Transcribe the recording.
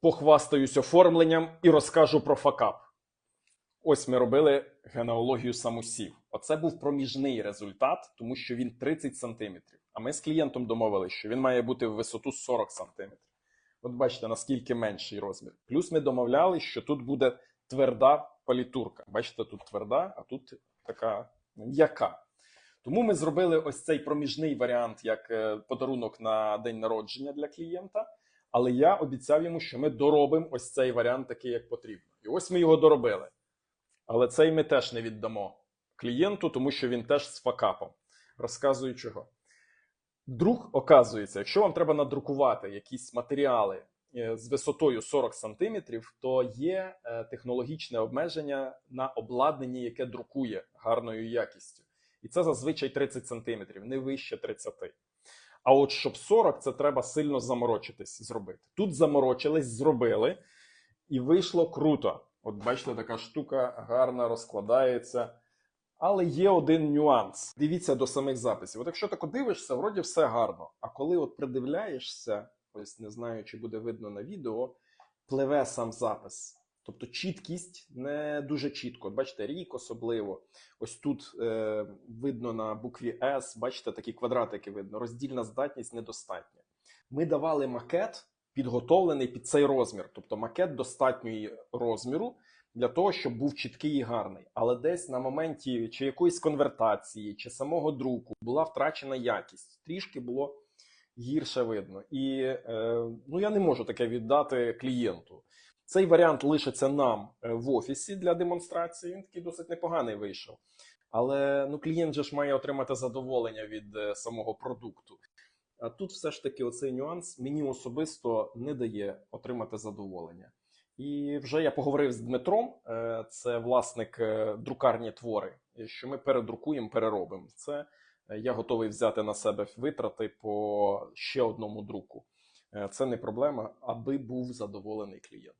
похвастаюсь оформленням і розкажу про факап. Ось ми робили генеалогію самосів. Оце був проміжний результат, тому що він 30 см. А ми з клієнтом домовилися, що він має бути в висоту 40 см. От бачите, наскільки менший розмір. Плюс ми домовлялися, що тут буде тверда палітурка. Бачите, тут тверда, а тут така м'яка. Тому ми зробили ось цей проміжний варіант як е, подарунок на день народження для клієнта. Але я обіцяв йому, що ми доробимо ось цей варіант такий, як потрібно. І ось ми його доробили. Але цей ми теж не віддамо клієнту, тому що він теж з факапом. Розказую чого. Друк, оказується, якщо вам треба надрукувати якісь матеріали е, з висотою 40 см, то є е, технологічне обмеження на обладнанні, яке друкує гарною якістю. І це зазвичай 30 см, не вище 30. А от щоб 40, це треба сильно заморочитись зробити. Тут заморочились, зробили, і вийшло круто. От бачите, така штука гарно розкладається. Але є один нюанс. Дивіться до самих записів. От якщо так дивишся, вроді все гарно. А коли от придивляєшся, ось не знаю, чи буде видно на відео, пливе сам запис. Тобто чіткість не дуже чітко. Бачите, рік особливо. Ось тут е, видно на букві S, бачите, такі квадратики видно. Роздільна здатність недостатня. Ми давали макет, підготовлений під цей розмір. Тобто макет достатньої розміру для того, щоб був чіткий і гарний. Але десь на моменті чи якоїсь конвертації, чи самого друку була втрачена якість. Трішки було гірше видно. І е, ну, я не можу таке віддати клієнту. Цей варіант лишиться нам е, в офісі для демонстрації. Він такий досить непоганий вийшов. Але ну, клієнт же ж має отримати задоволення від е, самого продукту. А тут все ж таки оцей нюанс мені особисто не дає отримати задоволення. І вже я поговорив з Дмитром, е, це власник друкарні твори, що ми передрукуємо, переробимо. Це я готовий взяти на себе витрати по ще одному друку. Це не проблема, аби був задоволений клієнт.